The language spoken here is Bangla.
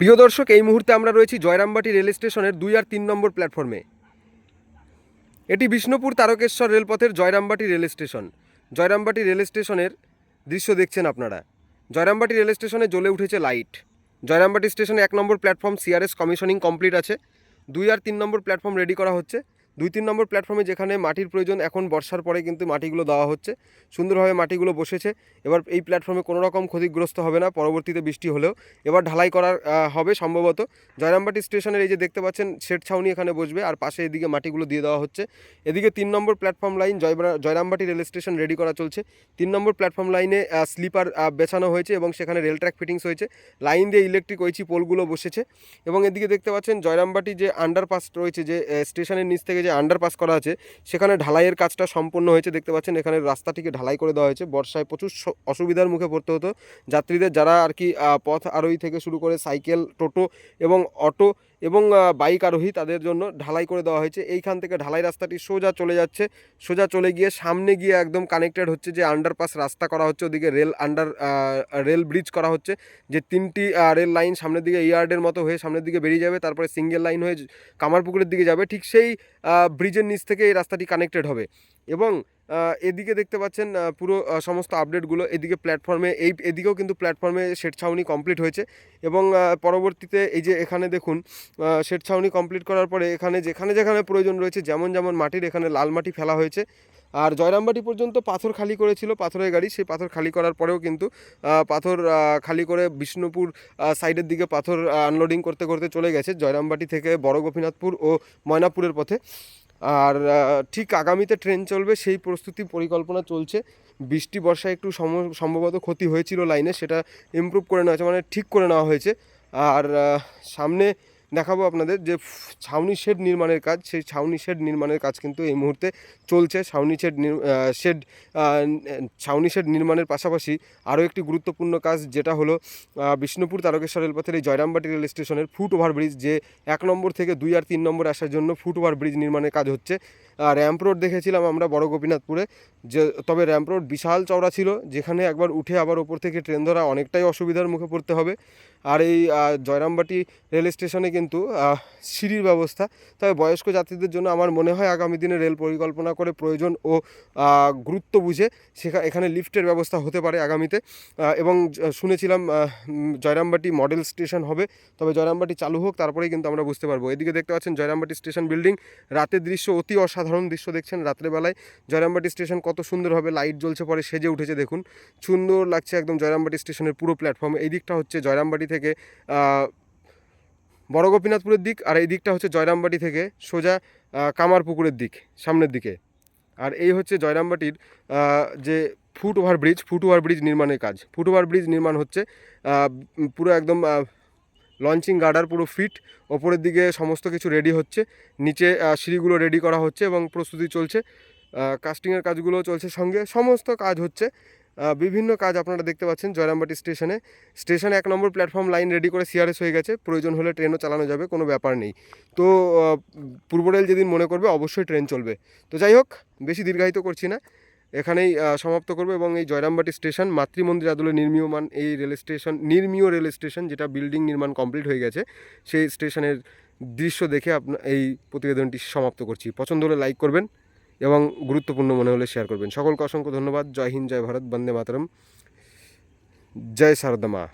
প্রিয় দর্শক, এই মুহূর্তে আমরা রয়েছি জয়রামবাটি রেল স্টেশনের দুই আর তিন নম্বর প্ল্যাটফর্মে। এটি বিষ্ণুপুর তারকেশ্বর রেলপথের Jayrambati rail station. Jayrambati rail স্টেশনের দৃশ্য দেখছেন আপনারা। জয়রামবাটি রেল স্টেশনে জ্বলে উঠেছে লাইট। জয়রামবাটি স্টেশনে এক নম্বর প্ল্যাটফর্ম সিআরএস কমিশনিং কমপ্লিট আছে। দুই আর তিন নম্বর প্ল্যাটফর্ম রেডি করা হচ্ছে। দুই তিন নম্বর প্ল্যাটফর্মে যেখানে মাটির প্রয়োজন, এখন বর্ষার পরে কিন্তু মাটিগুলো দেওয়া হচ্ছে। সুন্দরভাবে মাটিগুলো বসেছে। এবার এই প্ল্যাটফর্মে কোনো রকম ক্ষতিগ্রস্ত হবে না, পরবর্তীতে বৃষ্টি হলেও। এবার ঢালাই করার হবে সম্ভবত। জয়রামবাটি স্টেশনের এই যে দেখতে পাচ্ছেন শেড ছাউনি এখানে বসবে। আর পাশে এদিকে মাটিগুলো দিয়ে দেওয়া হচ্ছে। এদিকে তিন নম্বর প্ল্যাটফর্ম লাইন জয়রা- জয়রামবাটি রেল স্টেশন রেডি করা চলছে। তিন নম্বর প্ল্যাটফর্ম লাইনে স্লিপার বেছানো হয়েছে এবং সেখানে রেল ট্র্যাক ফিটিংস হয়েছে। লাইন দিয়ে ইলেকট্রিক ওইচি পোলগুলো বসেছে। এবং এদিকে দেখতে পাচ্ছেন, জয়রামবাটি যে আন্ডারপাস রয়েছে, যে স্টেশনের নিচ থেকে যে আন্ডারপাস করা আছে, সেখানে ঢালাইয়ের কাজটা সম্পূর্ণ হয়েছে, দেখতে পাচ্ছেন। এখানে রাস্তাটিকে ঢালাই করে দেওয়া হয়েছে। বর্ষায় প্রচুর অসুবিধার মুখে পড়তে হতো। যাত্রীদের যারা আর কি পথ আরোহী থেকে শুরু করে সাইকেল, টোটো এবং অটো এবং বাইক আরোহী তাদের জন্য ঢালাই করে দেওয়া হয়েছে। এইখান থেকে ঢালাই রাস্তাটি সোজা চলে যাচ্ছে। সোজা চলে গিয়ে সামনে গিয়ে একদম কানেক্টেড হচ্ছে যে আন্ডারপাস রাস্তা করা হচ্ছে। ওদিকে রেল আন্ডার রেল ব্রিজ করা হচ্ছে যে তিনটি রেল লাইন সামনের দিকে ইয়ার্ডের মতো হয়ে সামনের দিকে বেরিয়ে যাবে। তারপরে সিঙ্গেল লাইন হয়ে কামারপুকুরের দিকে যাবে। ঠিক সেই ব্রিজের নিচ থেকে এই রাস্তাটি কানেক্টেড হবে। এবং এদিকে দেখতে পাচ্ছেন পুরো সমস্ত আপডেটগুলো এদিকে প্ল্যাটফর্মে এই, এদিকেও কিন্তু প্ল্যাটফর্মে শেড ছাউনি কমপ্লিট হয়েছে। এবং পরবর্তীতে এই যে এখানে দেখুন শেড ছাউনি কমপ্লিট করার পরে এখানে যেখানে যেখানে প্রয়োজন রয়েছে, যেমন যেমন মাটির এখানে লাল মাটি ফেলা হয়েছে। আর জয়রামবাটি পর্যন্ত পাথর খালি করেছিল, পাথরের গাড়ি, সেই পাথর খালি করার পরেও কিন্তু পাথর খালি করে বিষ্ণুপুর সাইডের দিকে পাথর আনলোডিং করতে করতে চলে গেছে জয়রামবাটি থেকে বড় গোপীনাথপুর ও ময়নাপুরের পথে। আর ঠিক আগামীতে ট্রেন চলবে, সেই প্রস্তুতি পরিকল্পনা চলছে। বৃষ্টি বর্ষায় একটু সম- সম্ভবত ক্ষতি হয়েছিল লাইনে সেটা ইমপ্রুভ করে নেওয়া হয়েছে মানে ঠিক করে নেওয়া হয়েছে। আর সামনে দেখাবো আপনাদের যে ছাউনি শেড নির্মাণের কাজ, সেই ছাউনি শেড নির্মাণের কাজ কিন্তু এই মুহূর্তে চলছে। ছাউনি শেড শেড ছাউনি শেড নির্মাণের পাশাপাশি আরও একটি গুরুত্বপূর্ণ কাজ যেটা হলো বিষ্ণুপুর তারকেশ্বর রেলপথের এই জয়রামবাটি রেল স্টেশনের ফুট ওভার ব্রিজ, যে এক নম্বর থেকে দুই আর তিন নম্বর আসার জন্য ফুট ওভার ব্রিজ নির্মাণের কাজ হচ্ছে। র্যাম্প রোড দেখেছিলাম আমরা বড় গোপীনাথপুরে। যে, তবে র্যাম্প রোড বিশাল চওড়া ছিল, যেখানে একবার উঠে আবার ওপর থেকে ট্রেন ধরা অনেকটাই অসুবিধার মুখে পড়তে হবে। আর এই জয়রামবাটি রেল স্টেশনে কিন্তু সিঁড়ির ব্যবস্থা। তবে বয়স্ক যাত্রীদের জন্য আমার মনে হয় আগামী দিনে রেল পরিকল্পনা করে প্রয়োজন ও গুরুত্ব বুঝে সেখা, এখানে লিফটের ব্যবস্থা হতে পারে আগামীতে। এবং শুনেছিলাম জয়রামবাটি মডেল স্টেশন হবে, তবে জয়রামবাটি চালু হোক, তারপরেই কিন্তু আমরা বুঝতে পারব। এদিকে দেখতে পাচ্ছেন জয়রামবাটি স্টেশন বিল্ডিং, রাতের দৃশ্য অতি অসাধারণ। দৃশ্য দেখছেন রাত্রেবেলায়। জয়রামবাটি স্টেশন কত সুন্দরভাবে লাইট জ্বলছে, পরে সেজে উঠেছে, দেখুন। সুন্দর লাগছে একদম জয়রামবাটি স্টেশনের পুরো প্ল্যাটফর্ম এই দিকটা হচ্ছে জয়রামবাটি থেকে বড় গোপীনাথপুরের দিক, আর এই দিকটা হচ্ছে জয়রামবাটি থেকে সোজা কামারপুকুরের দিক, সামনের দিকে। আর এই হচ্ছে জয়রামবাটির যে foot over bridge foot over bridge নির্মাণের কাজ। ফুট ওভার ব্রিজ নির্মাণ হচ্ছে পুরো একদম লঞ্চিং গার্ডার পুরো ফিট ওপরের দিকে সমস্ত কিছু রেডি হচ্ছে, নিচে সিঁড়িগুলো রেডি করা হচ্ছে এবং প্রস্তুতি চলছে। কাস্টিংয়ের কাজগুলো চলছে সঙ্গে, সমস্ত কাজ হচ্ছে। বিভিন্ন কাজ আপনারা দেখতে পাচ্ছেন জয়রামবাটি স্টেশনে। স্টেশনে এক নম্বর প্ল্যাটফর্ম লাইন রেডি করে সিআরএস হয়ে গেছে, প্রয়োজন হলে ট্রেনও চালানো যাবে, কোনো ব্যাপার নেই। তো পূর্ব রেল যেদিন মনে করবে, অবশ্যই ট্রেন চলবে। তো যাই হোক, বেশি দীর্ঘায়িত করছি না। এখানেই সমাপ্ত করব এবং এই জয়রামবাটি স্টেশন মাতৃমন্দির আদলে নির্মীয়মান এই রেল স্টেশন, নির্মীয় রেল স্টেশন যেটা বিল্ডিং নির্মাণ কমপ্লিট হয়ে গেছে, সেই স্টেশনের দৃশ্য দেখে আপনার এই প্রতিবেদনটি সমাপ্ত করছি। পছন্দ হলে লাইক করবেন এবং গুরুত্বপূর্ণ মনে হলে শেয়ার করবেন। সকলকে অসংখ্য ধন্যবাদ। জয় হিন্দ, জয় ভারত, বন্দে মাতরম। জয় সারদা মা।